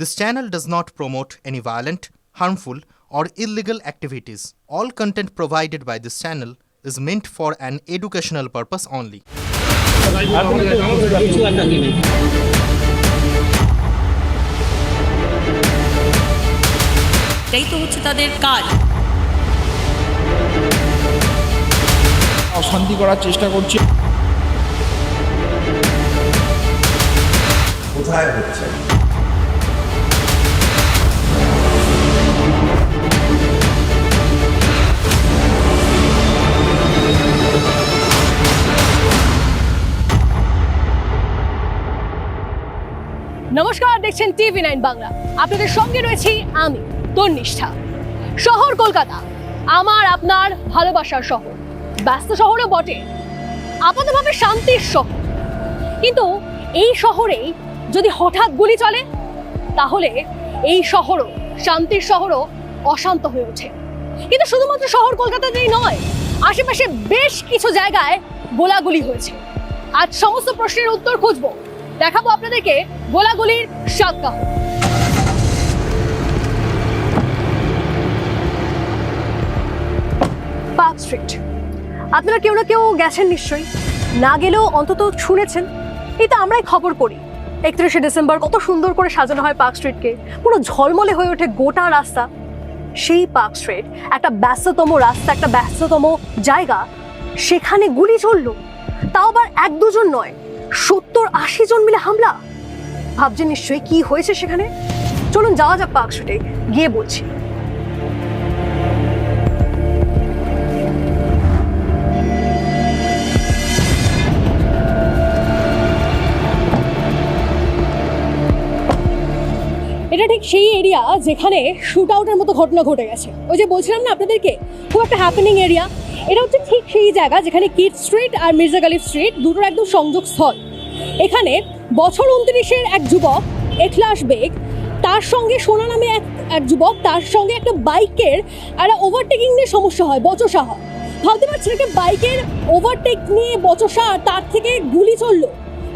This channel does not promote any violent, harmful, or illegal activities. All content provided by this channel is meant for an educational purpose only. এটাই তো হচ্ছে তাদের কাজ অশান্তি করার চেষ্টা করছে কোথায় হচ্ছে নমস্কার, দেখছেন টিভি নাইন বাংলা। আপনাদের সঙ্গে রয়েছি আমি, তন্নিষ্ঠা। শহর কলকাতা, আমার আপনার ভালোবাসার শহর। ব্যস্ত শহরও বটে, আপাতভাবে শান্তির শহর। কিন্তু এই শহরেই যদি হঠাৎ গুলি চলে, তাহলে এই শহরও, শান্তির শহরও অশান্ত হয়ে ওঠে। কিন্তু শুধুমাত্র শহর কলকাতাতেই নয়, আশেপাশে বেশ কিছু জায়গায় গোলাগুলি হয়েছে। আজ সমস্ত প্রশ্নের উত্তর খুঁজবো। দেখাবো আপনাদেরকে গোলাগুলির সাতকাহ পার্ক স্ট্রিট। আপনারা কেউ না কেউ গেছেন নিশ্চয়ই। না গেলেও অন্তত শুনেছেন। এই তো আমরাই খবর করি। একত্রিশে ডিসেম্বর কত সুন্দর করে সাজানো হয় পার্ক স্ট্রিটকে। পুরো ঝলমলে হয়ে ওঠে গোটা রাস্তা। সেই পার্ক স্ট্রিট একটা ব্যস্ততম রাস্তা, একটা ব্যস্ততম জায়গা। সেখানে গুলি চলল। তাও আবার এক দুজন নয়। সত্তর আশি জন মিলে হামলা? ভাবছেন নিশ্চয়ই কি হয়েছে সেখানে? চলুন, যাওয়া যাক পার্ক স্ট্রিটে গিয়ে বলছি। এটা ঠিক সেই এরিয়া যেখানে শুট আউটের মতো ঘটনা ঘটে গেছে। ওই যে বলছিলাম না আপনাদেরকে? খুব একটা হ্যাপেনিং এরিয়া এটা হচ্ছে ঠিক সেই জায়গা যেখানে কিট স্ট্রিট আর মির্জা গালিফ স্ট্রিট দুটোর একদম সংযোগস্থল এখানে বছর উনত্রিশের এক যুবক এখলাস বেগ, তার সঙ্গে সোনা নামে এক এক যুবক, তার সঙ্গে একটা বাইকের একটা ওভারটেকিং নিয়ে সমস্যা হয়, বচসা হয়। ভাবতে পারছি একটা বাইকের ওভারটেক নিয়ে বচসা তার থেকে গুলি চলল।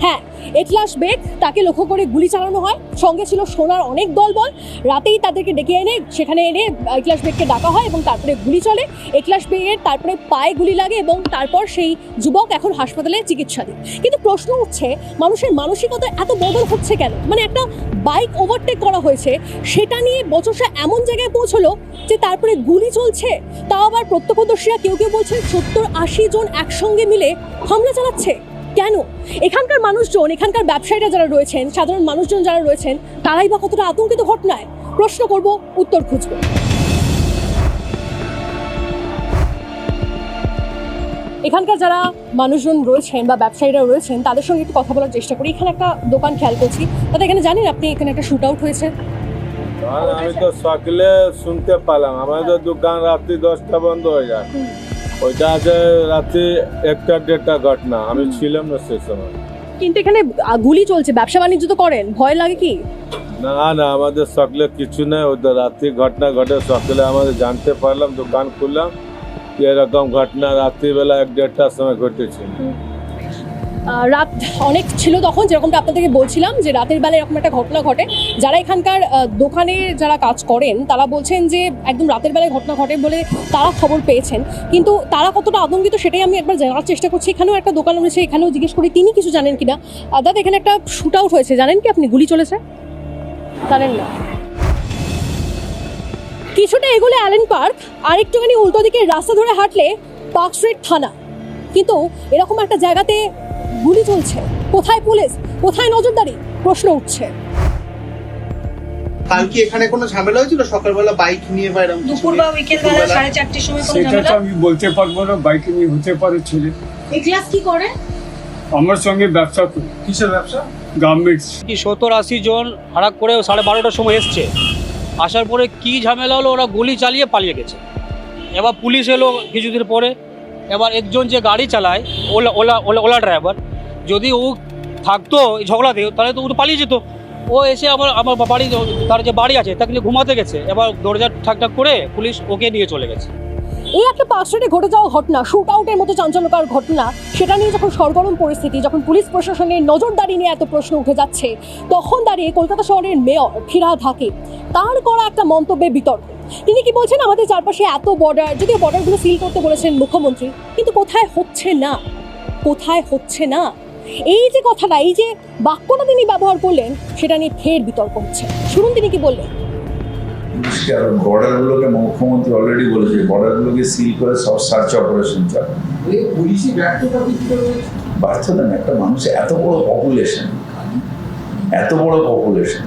হ্যাঁ এটলাস বেগ, তাকে লক্ষ্য করে গুলি চালানো হয়। সঙ্গে ছিল সোনার অনেক দলবল। রাতেই তাদেরকে ডেকে এনে সেখানে এনে এখলাস বেগকে ডাকা হয় এবং তারপরে গুলি চলে। এখলাস বেগের তারপরে পায়ে গুলি লাগে এবং তারপর সেই যুবক এখন হাসপাতালে চিকিৎসা চিকিৎসাধীন। কিন্তু প্রশ্ন উঠছে, মানুষের মানসিকতা এত বদল হচ্ছে কেন? মানে একটা বাইক ওভারটেক করা হয়েছে, সেটা নিয়ে বচসা এমন জায়গায় পৌঁছলো যে তারপরে গুলি চলছে? তাও আবার প্রত্যক্ষদর্শীরা কেউ কেউ বলছেন, সত্তর আশি জন একসঙ্গে মিলে হামলা চালাচ্ছে। কেন? এখানকার মানুষজন এখানকার ব্যবসায়ীরা যারা রয়েছেন সাধারণ মানুষজন যারা রয়েছেন তারাই বা কতটা আতঙ্কিত ঘটনায়? প্রশ্ন করব উত্তর খুঁজব। এখানকার যারা মানুষজন রয়েছেন বা ব্যবসায়ীরা রয়েছেন তাদের সঙ্গে একটু কথা বলার চেষ্টা করি। এখানে একটা দোকান খেয়াল করছি। তাতে এখানে জানেন আপনি এখানে একটা শুট আউট হয়েছে আমি তো সকালে শুনতে পেলাম আমাদের দোকান রাত্রি দশটা বন্ধ হয়ে যায়। ওইটা আছে রাত্রি একটা দেড়টা ঘটনা। আমি ছিলাম না সে সময়। কিন্তু এখানে গুলি চলছে ব্যবসা বাণিজ্য তো করেন ভয় লাগে কি? না না আমাদের সকালে কিছু নেই ওদের রাত্রি ঘটনা ঘটে সকালে আমাদের জানতে পারলাম দোকান খুললাম এরকম ঘটনা রাত্রিবেলা এক দেড়টার সময় ঘটেছে। আহ, রাত অনেক ছিল তখন যেরকমটা আপনাদেরকে বলছিলাম যে রাতের বেলা এরকম একটা ঘটনা ঘটে। যারা এখানকার দোকানে যারা কাজ করেন তারা বলছেন যে একদম রাতের বেলায় ঘটনা ঘটে বলে তারা খবর পেয়েছেন। কিন্তু তারা কতটা আতঙ্কিত সেটাই আমি একবার জানার চেষ্টা করছি। এখানেও একটা দোকান রয়েছে এখানেও জিজ্ঞেস করি তিনি কিছু জানেন কিনা? দাদা এখানে একটা শুট আউট হয়েছে জানেন কি আপনি? গুলি চলেছে? জানেন না। কিছুটা এগুলো অ্যালেন পার্ক আর একটুখানি উল্টো দিকে রাস্তা ধরে হাঁটলে পার্ক স্ট্রিট থানা। কিন্তু এরকম একটা জায়গাতে গুলি চলছে। কোথায় পুলিশ? কোথায় নজরদারি? প্রশ্ন উঠছে। কাল কি এখানে কোনো ঝামেলা হয়েছিল? সকালবেলা বাইক নিয়ে দুপুর বা? বিকেল বেলা সাড়ে চারটের সময় কোনো সেটা আমি বলতে পারব না বাইকে নিয়ে হতে পারে ছেলে। কি করে? আমার সঙ্গে ব্যবসা করি। কিসের ব্যবসা? গার্মেন্টস কি সত্তর আশি জন হারাক করে সাড়ে বারোটার সময় এসছে। আসার পরে কি ঝামেলা হলো? ওরা গুলি চালিয়ে পালিয়ে গেছে। এবার পুলিশ এলো কিছুদিন পরে। এবার একজন যে গাড়ি চালায়, Ola Ola Ola Ola driver যদি ও থাকতো এই ঝগড়াতে, তাহলে তো ও তো পালিয়ে যেত। ও এসে আমার আমার বাড়ি, তার যে বাড়ি আছে, তাকে ঘুমাতে গেছে। এবার দরজা ঠাক ঠাক করে পুলিশ ওকে নিয়ে চলে গেছে। এই একটা পাঁচ স্ট্রিটে ঘটে যাওয়া ঘটনা শুট আউটের মতো চাঞ্চল্যকর ঘটনা, সেটা নিয়ে যখন সরগরম পরিস্থিতি, যখন পুলিশ প্রশাসনের নজরদারি নিয়ে এত প্রশ্ন উঠে যাচ্ছে, তখন দাঁড়িয়ে কলকাতা শহরের মেয়র ফিরহাদ হাকিম, তার করা একটা মন্তব্যে বিতর্ক। তিনি কি বলছেন? আমাদের চারপাশে এত বর্ডার যদিও বর্ডারগুলো সিল করতে বলেছেন মুখ্যমন্ত্রী কিন্তু কোথায় হচ্ছে না? কোথায় হচ্ছে না? এই যে কথাটা এই যে বাক্যটা তিনি ব্যবহার করলেন সেটা নিয়ে ফের বিতর্ক হচ্ছে। শুনুন তিনি কি বললেন। বর্ডারগুলোকে মুখ্যমন্ত্রী অলরেডি বলেছে বর্ডারগুলোকে সিল করে সব সার্চ অপারেশন ব্যর্থতা না একটা মানুষের এত বড় পপুলেশন এত বড় পপুলেশন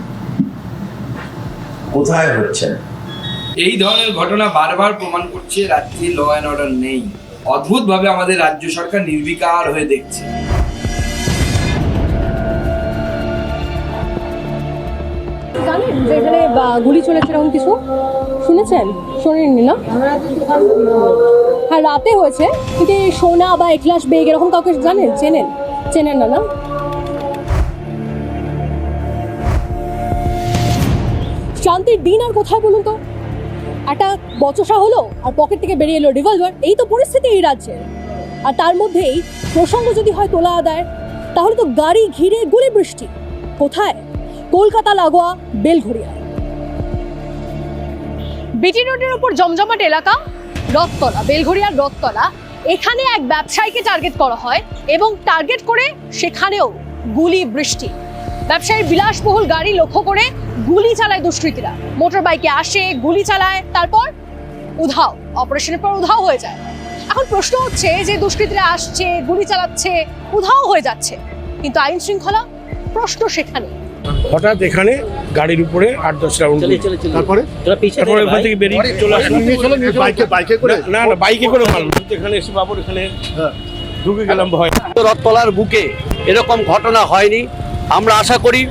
কোথায় হচ্ছে না? এই ধরনের ঘটনা বারবার প্রমাণ করছে রাজ্যে ল অ্যান্ড অর্ডার নেই। অদ্ভুতভাবে আমাদের রাজ্য সরকার নির্বিকার হয়ে দেখছে। জানেন যে গুলি চলেছে এরকম কিছু? শুনেছেন? শোনেননি, না? হ্যাঁ রাতে হয়েছে। কিন্তু সোনা বা একলাস বেগ এরকম কাউকে জানেন? চেনেন? চেনেন না না? শান্তির দিন আর কোথায় বলুন তো? একটা বচসা হলো আর পকেট থেকে বেরিয়ে এলো রিভলভার এই তো পরিস্থিতি এই রাজ্যের আর তার মধ্যেই প্রসঙ্গ যদি হয় তোলা আদায়, তাহলে তো গাড়ি ঘিরে গুলি বৃষ্টি। কোথায়? কলকাতা, লাগোয়া বেলঘড়িয়ায় বিটি রোডের ওপর জমজমাট এলাকা, রথতলা, বেলঘড়িয়ার রথতলা, এখানে এক ব্যবসায়ীকে টার্গেট করা হয় এবং টার্গেট করে সেখানেও গুলি বৃষ্টি। ব্যবসায়ীর বিলাসবহুল গাড়ি লক্ষ্য করে গুলি চালায় দুষ্কৃতীরা। মোটর বাইকে আসে গুলি চালায় তারপর উধাও অপারেশনের পর উধাও হয়ে যায়। এখন প্রশ্ন হচ্ছে যে দুষ্কৃতীরা আসছে গুলি চালাচ্ছে উধাও হয়ে যাচ্ছে কিন্তু আইন শৃঙ্খলা প্রশ্ন সেখানে। হঠাৎ এখানে গাড়ির উপরে আট দশ রাউন্ড তারপরে? তারপরে ওখান থেকে বেরিয়ে চলে আসলাম। বাইকে বাইকে করে? না না বাইকে করে ভালো এখানে এসে বাবুর এখানে ঢুকে গেলাম ভয়। রথতলার বুকে এরকম ঘটনা হয়নি। আমরা আশা করি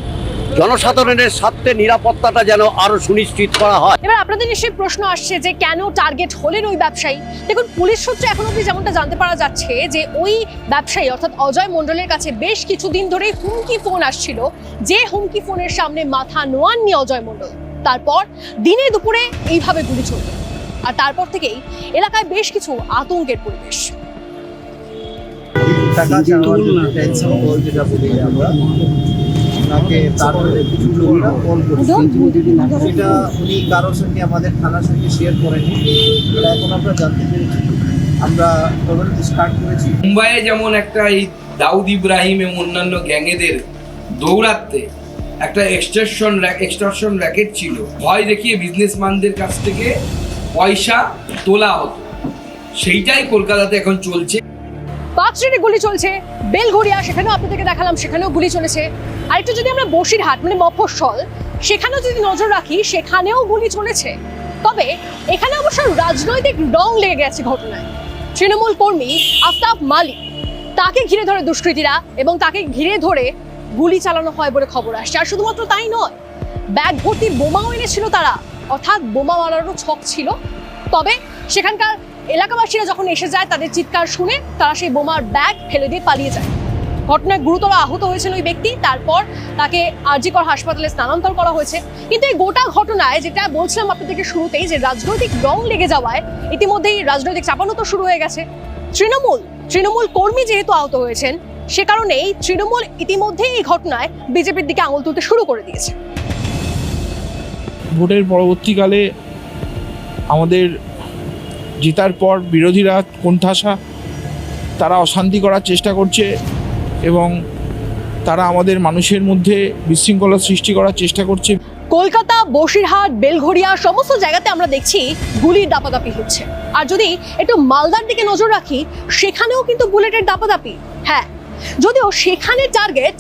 জনসাধারণের স্বার্থে নিরাপত্তাটা যেন আরও সুনিশ্চিত করা হয়। এবার আপনাদের নিশ্চয়ই প্রশ্ন আসছে যে কেন টার্গেট হলেন ওই ব্যবসায়ী? দেখুন, পুলিশ সূত্রে এখন অব্দি যেমনটা জানতে পারা যাচ্ছে যে ওই ব্যবসায়ী, অর্থাৎ অজয় মণ্ডলের কাছে বেশ কিছুদিন ধরেই হুমকি ফোন আসছিল যে হুমকি ফোনের সামনে মাথা নোয়াননি অজয় মণ্ডল। তারপর দিনে দুপুরে এইভাবে গুলি চলল। আর তারপর থেকেই এলাকায় বেশ কিছু আতঙ্কের পরিবেশ। টাকা চাওয়ার টেনশন কল যেটা বলি আমরা। ওনাকে তারপরে কিছু লোকরা কল করছে। সেটা উনি কারোর সঙ্গে আমাদের থানার সঙ্গে শেয়ার করেনি। এটা এখন আমরা জানতে পেরেছি। আমরা তদন্ত স্টার্ট করেছি। মুম্বাইয়ে যেমন একটা এই দাউদ ইব্রাহিম এবং অন্যান্য গ্যাংয়েদের দৌড়াতে একটা এক্সটর্শন এক্সটর্শন র্যাকেট ছিল। ভয় দেখিয়ে বিজনেসম্যানদের কাছ থেকে পয়সা তোলা হতো। সেইটাই কলকাতাতে এখন চলছে। স্ট্রিটে গুলি চলছে, বেলঘড়িয়া, সেখানেও আপনাদেরকে দেখালাম, সেখানেও গুলি চলেছে। আর একটু যদি আমরা বসিরহাট মানে মফস্বল, সেখানেও যদি নজর রাখি, সেখানেও গুলি চলেছে। তবে এখানে অবশ্য রাজনৈতিক রং লেগে গেছে ঘটনায়। তৃণমূল কর্মী আফতাব মালিক, তাকে ঘিরে ধরে দুষ্কৃতীরা এবং তাকে ঘিরে ধরে গুলি চালানো হয় বলে খবর আসছে। আর শুধুমাত্র তাই নয়, ব্যাগ ভর্তি বোমাও এনেছিল তারা। অর্থাৎ বোমা মারারও ছক ছিল। তবে সেখানকার এলাকাবাসীরা যখন এসে যায়, তাদের চিৎকার শুনে তারা সেই বোমার ব্যাগ ফেলে দিয়ে পালিয়ে যায়। ঘটনায় গুরুতর আহত হয়েছেন ওই ব্যক্তি। তারপর তাকে আরজিকর হাসপাতালে স্থানান্তর করা হয়েছে। কিন্তু এই গোটা ঘটনায় যেটা বলছিলাম আপনাদেরকে শুরুতেই, যে রাজনৈতিক রং লেগে যাওয়ায় ইতিমধ্যেই রাজনৈতিক চাপানো তো শুরু হয়ে গেছে। তৃণমূল তৃণমূল কর্মী যেহেতু আহত হয়েছেন, সে কারণেই তৃণমূল ইতিমধ্যেই এই ঘটনায় বিজেপির দিকে আঙুল তুলতে শুরু করে দিয়েছে। ভোটের পরবর্তীকালে আমাদের জেতার পর বিরোধীরা কোণঠাসা, তারা অশান্তি করার চেষ্টা করছে এবং তারা আমাদের মানুষের মধ্যে বিশৃঙ্খলা সৃষ্টি করার চেষ্টা করছে। কলকাতা, বসিরহাট, বেলঘড়িয়া সমস্ত জায়গাতে আমরা দেখছি গুলির দাপাদাপি হচ্ছে। আর যদি একটু মালদার দিকে নজর রাখি, সেখানেও কিন্তু বুলেটের দাপাদাপি। হ্যাঁ যদিও সেখানে টার্গেট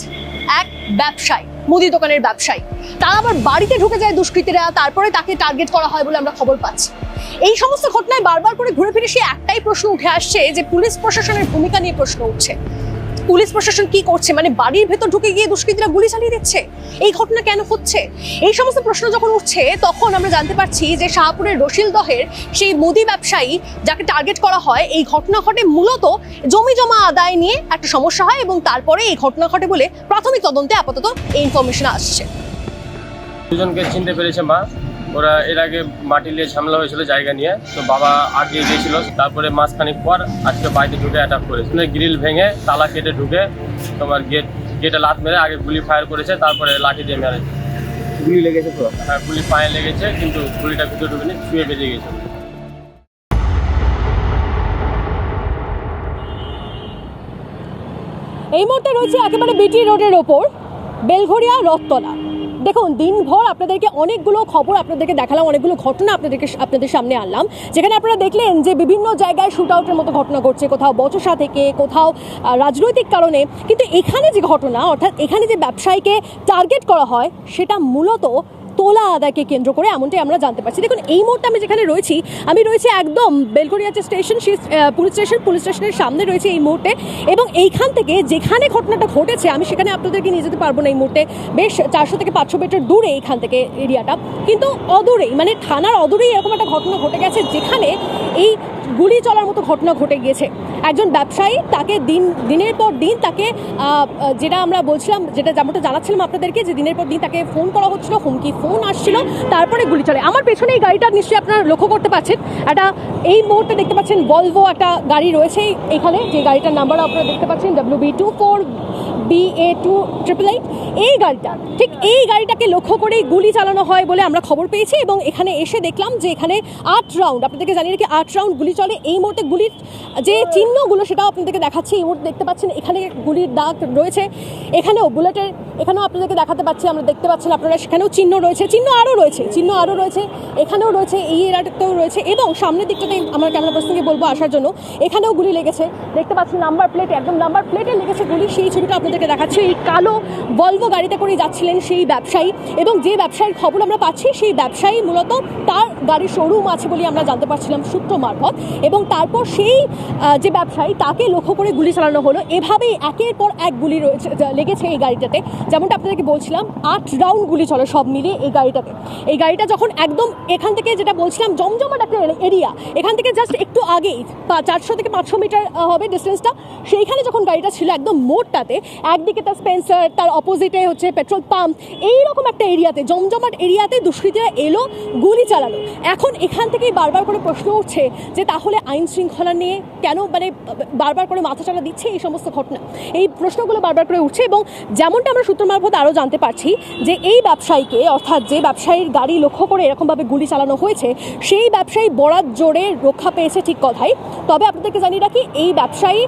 এক ব্যবসায়ী। মুদি দোকানের ব্যবসায়ী। তারা আবার বাড়িতে ঢুকে যায় দুষ্কৃতীরা, তারপরে তাকে টার্গেট করা হয় বলে আমরা খবর পাচ্ছি। এই সমস্ত ঘটনায় বারবার করে ঘুরে ফিরে সে একটাই প্রশ্ন উঠে আসছে যে পুলিশ প্রশাসনের ভূমিকা নিয়ে প্রশ্ন উঠছে। পুলিশ প্রশাসন কি করছে? মানে বাড়ির ভেতর ঢুকে গিয়ে দুষ্কৃতীরা গুলি চালিয়ে দিচ্ছে? এই ঘটনা কেন হচ্ছে? এই সমস্ত প্রশ্ন যখন উঠছে, তখন আমরা জানতে পারছি যে শাহপুরের রশিলদহের সেই মুদি ব্যবসায়ী যাকে টার্গেট করা হয়, এই ঘটনা ঘটে মূলত জমি জমা আদায় নিয়ে একটা সমস্যা হয় এবং তারপরে এই ঘটনা ঘটে বলে প্রাথমিক তদন্তে আপাতত এই ইনফরমেশন আসছে। দুজনকে চিনতে পেরেছে মা। ওরা এর আগে মাটি নিয়ে ঝামেলা হয়েছিল জায়গা নিয়ে তো বাবা আগে গিয়েছিল। তারপরে মাঝখানিক পর আজকে বাড়িতে ঢুকে অ্যাটাক করেছে। গ্রিল ভেঙে তালা কেটে ঢুকে তোমার গেট গেটে লাত মেরে আগে গুলি ফায়ার করেছে তারপরে লাঠি দিয়ে মেরেছে। গুলি লেগেছে তো হ্যাঁ গুলি পায়ে লেগেছে কিন্তু গুলিটা ভিতরে ঢুকেনি শুয়ে বেজে গেছে। এই মুহূর্তে রয়েছে একেবারে বিটি রোডের ওপর বেলঘরিয়া রথতলা। দেখুন, দিনভর আপনাদেরকে অনেকগুলো খবর আপনাদেরকে দেখালাম, অনেকগুলো ঘটনা আপনাদেরকে আপনাদের সামনে আনলাম। যেখানে আপনারা দেখলেন যে বিভিন্ন জায়গায় শুট আউটের মতো ঘটনা ঘটছে, কোথাও বচসা থেকে, কোথাও রাজনৈতিক কারণে। কিন্তু এখানে যে ঘটনা, অর্থাৎ এখানে যে ব্যবসায়ীকে টার্গেট করা হয়, সেটা মূলত তোলা আদায়কে কেন্দ্র করে এমনটাই আমরা জানতে পারছি। দেখুন, এই মুহূর্তে আমি যেখানে রয়েছি, আমি রয়েছি একদম Belgharia station police station, police স্টেশনের সামনে রয়েছে এই মুহূর্তে এবং এইখান থেকে যেখানে ঘটনাটা ঘটেছে, আমি সেখানে আপনাদেরকে নিয়ে যেতে পারব না এই মুহূর্তে। বেশ চারশো থেকে পাঁচশো মিটার দূরে এইখান থেকে এরিয়াটা। কিন্তু অদূরেই মানে থানার অদূরেই এরকম একটা ঘটনা ঘটে গেছে, যেখানে এই গুলি চলার মতো ঘটনা ঘটে গিয়েছে। একজন ব্যবসায়ী তাকে দিন, দিনের পর দিন তাকে যেটা আমরা বলছিলাম, যেটা যেমনটা জানাচ্ছিলাম আপনাদেরকে, যে দিনের পর দিন তাকে ফোন করা হচ্ছিল, হুমকি ফোন আসছিল, তারপরে গুলি চলে। আমার পেছনে এই গাড়িটা নিশ্চয়ই আপনারা লক্ষ্য করতে পারছেন। একটা, এই মুহূর্তে দেখতে পাচ্ছেন ভলভো একটা গাড়ি রয়েছে। এখানে যে গাড়িটার নাম্বার আপনারা দেখতে পাচ্ছেন W B two four B A two triple eight এই গাড়িটা, ঠিক এই গাড়িটাকে লক্ষ্য করেই গুলি চালানো হয় বলে আমরা খবর পেয়েছি এবং এখানে এসে দেখলাম যে এখানে আট রাউন্ড আপনাদেরকে জানিয়ে রাখি আট রাউন্ড গুলি চলে। এই মুহূর্তে গুলির যে চিহ্নগুলো সেটাও আপনাদেরকে দেখাচ্ছি, এই মুহূর্তে দেখতে পাচ্ছেন এখানে গুলির দাগ রয়েছে। এখানেও বুলেটের, এখানেও আপনাদেরকে দেখাতে পাচ্ছি, আমরা দেখতে পাচ্ছেন আপনারা সেখানেও চিহ্ন রয়েছে, চিহ্ন আরও রয়েছে, চিহ্ন আরও রয়েছে, এখানেও রয়েছে, এই এরিয়াটাতেও রয়েছে এবং সামনের দিকটাতে আমার ক্যামেরা পার্সনকে বলব আসার জন্য, এখানেও গুলি লেগেছে। দেখতে পাচ্ছেন নাম্বার প্লেট একদম নাম্বার প্লেটে লেগেছে গুলি, সেই ছবিটা আপনাদেরকে দেখাচ্ছি, এই কালো ভলভো গাড়িতে করে যাচ্ছিলেন সেই ব্যবসায়ী এবং যে ব্যবসায়ীর খবর আমরা পাচ্ছি, সেই ব্যবসায়ী মূলত তার গাড়ির শোরুম আছে বলে আমরা জানতে পারছিলাম সূত্র মারফত এবং তারপর সেই যে ব্যবসায়ী তাকে লক্ষ্য করে গুলি চালানো হলো। এভাবেই একের পর এক গুলি রয়েছে লেগেছে এই গাড়িটাতে। যেমনটা আপনাদেরকে বলছিলাম, আট রাউন্ড গুলি চলে সব মিলিয়ে এই গাড়িটাতে। এই গাড়িটা যখন একদম এখান থেকে যেটা বলছিলাম, জমজমাট একটা এরিয়া এখান থেকে জাস্ট একটু আগেই চারশো থেকে পাঁচশো মিটার হবে ডিস্টেন্সটা সেইখানে যখন গাড়িটা ছিল একদম মোড়টাতে একদিকে তার স্পেন্সার তার অপোজিটে হচ্ছে পেট্রোল পাম্প এইরকম একটা এরিয়াতে, জমজমাট এরিয়াতে দুষ্কৃতীরা এলো, গুলি চালালো। এখন এখান থেকেই বারবার করে প্রশ্ন উঠছে যে, তাহলে আইন শৃঙ্খলা নিয়ে কেন মানে বারবার করে মাথা চালা দিচ্ছে এই সমস্ত ঘটনা? এই প্রশ্নগুলো বারবার করে উঠছে এবং যেমনটা আমরা সূত্র মারফত আরও জানতে পারছি যে, এই ব্যবসায়ীকে, অর্থাৎ যে ব্যবসায়ীর গাড়ি লক্ষ্য করে এরকমভাবে গুলি চালানো হয়েছে, সেই ব্যবসায়ী বরাত জোরে রক্ষা পেয়েছে ঠিক কথাই। তবে আপনাদেরকে জানিয়ে রাখি, এই ব্যবসায়ী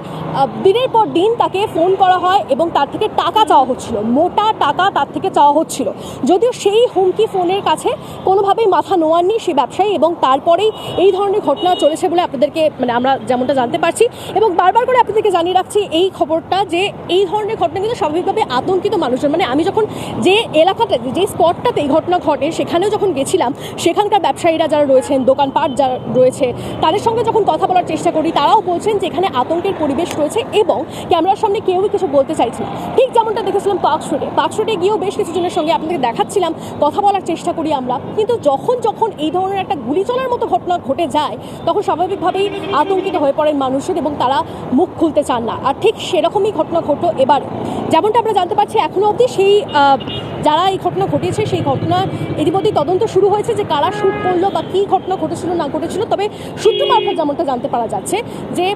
দিনের পর দিন তাকে ফোন করা হয় এবং তার থেকে টাকা চাওয়া হচ্ছিল, মোটা টাকা তার থেকে চাওয়া হচ্ছিল। যদিও সেই হুমকি ফোনের কাছে কোনোভাবেই মাথা নোয়াননি সে ব্যবসায়ী এবং তারপরেই এই ধরনের ঘটনা চলেছে বলে আপনাদেরকে মানে আমরা যেমনটা জানতে পারছি। এবং বারবার করে আপনাদেরকে জানিয়ে রাখছি এই খবরটা যে এই ধরনের ঘটনা কিন্তু স্বাভাবিকভাবে আতঙ্কিত মানুষজন। মানে আমি যখন যে এলাকাটাতে যে স্পটটাতে এই ঘটনা ঘটে, সেখানেও যখন গেছিলাম, সেখানকার ব্যবসায়ীরা যারা রয়েছেন, দোকানপাট যারা রয়েছে, তাদের সঙ্গে যখন কথা বলার চেষ্টা করি, তারাও বলছেন যে এখানে আতঙ্কের পরিবেশ রয়েছে এবং ক্যামেরার সামনে কেউই কিছু বলতে চাইছে না ঠিক যেমনটা দেখেছিলাম পার্ক স্ট্রিটে। পার্ক স্ট্রিটে গিয়েও বেশ কিছু জনের সঙ্গে আপনাদের দেখাচ্ছিলাম, কথা বলার চেষ্টা করি আমরা। কিন্তু যখন যখন এই ধরনের একটা গুলি চলার মতো ঘটনা ঘটে যায়, তখন স্বাভাবিকভাবেই আতঙ্কিত হয়ে পড়েন মানুষের এবং তারা মুখ খুলতে চান না। আর ঠিক সেরকমই ঘটনা ঘটলো এবার। যেমনটা আমরা জানতে পারছি এখনও অবধি সেই যারা এই ঘটনা ঘটিয়েছে, সেই ঘটনা ইতিমধ্যেই তদন্ত শুরু হয়েছে যে কারা শ্যুট করল বা কী ঘটনা ঘটেছিল, না ঘটেছিল। তবে সূত্র মারফত যেমনটা জানতে পারা যাচ্ছে যে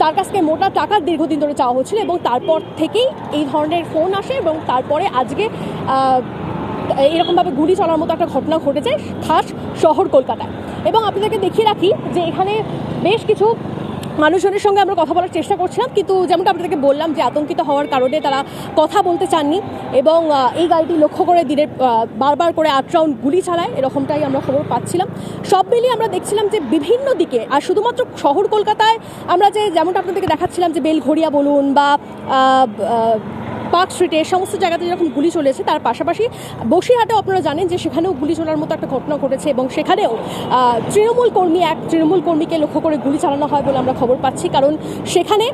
তার কাছ থেকে মোটা টাকা দীর্ঘদিন ধরে চাওয়া হচ্ছিল এবং তারপর থেকেই এই ধরনের ফোন আসে এবং তারপরে আজকে এরকমভাবে গুলি চলার মতো একটা ঘটনা ঘটেছে খাস শহর কলকাতায়। এবং আপনাদেরকে দেখিয়ে রাখি যে এখানে বেশ কিছু মানুষজনের সঙ্গে আমরা কথা বলার চেষ্টা করছিলাম, কিন্তু যেমনটা আপনাদেরকে বললাম যে আতঙ্কিত হওয়ার কারণে তারা কথা বলতে চাননি এবং এই গাড়িটি লক্ষ্য করে দিনের বারবার করে আট রাউন্ড গুলি চালায়, এরকমটাই আমরা খবর পাচ্ছিলাম। সব মিলিয়ে আমরা দেখছিলাম যে বিভিন্ন দিকে, আর শুধুমাত্র শহর কলকাতায় আমরা যে যেমনটা আপনাদেরকে দেখাচ্ছিলাম যে বেলঘড়িয়া বলুন বা পার্ক স্ট্রিটে সমস্ত জায়গাতে যেরকম গুলি চলেছে, তার পাশাপাশি বসিরহাটেও আপনারা জানেন যে সেখানেও গুলি চলার মতো একটা ঘটনা ঘটেছে এবং সেখানেও তৃণমূল কর্মী এক তৃণমূল কর্মীকে লক্ষ্য করে গুলি চালানো হয় বলে আমরা খবর পাচ্ছি। কারণ সেখানে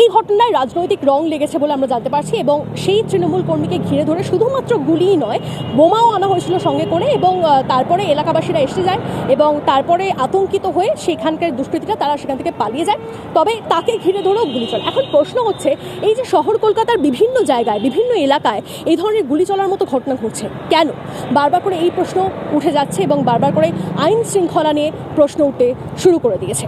এই ঘটনায় রাজনৈতিক রং লেগেছে বলে আমরা জানতে পারছি এবং সেই তৃণমূল কর্মীকে ঘিরে ধরে শুধুমাত্র গুলিই নয়, বোমাও আনা হয়েছিল সঙ্গে করে এবং তারপরে এলাকাবাসীরা এসে যায় এবং তারপরে আতঙ্কিত হয়ে সেখানকার দুষ্কৃতীরা তারা সেখান থেকে পালিয়ে যায়। তবে তাকে ঘিরে ধরেও গুলি চলে। এখন প্রশ্ন হচ্ছে, এই যে শহর কলকাতার বিভিন্ন জায়গায়, বিভিন্ন এলাকায় এই ধরনের গুলি চলার মতো ঘটনা ঘটছে। কেন? বারবার করে এই প্রশ্ন উঠে যাচ্ছে এবং বারবার করে আইন শৃঙ্খলা নিয়ে প্রশ্ন উঠতে শুরু করে দিয়েছে।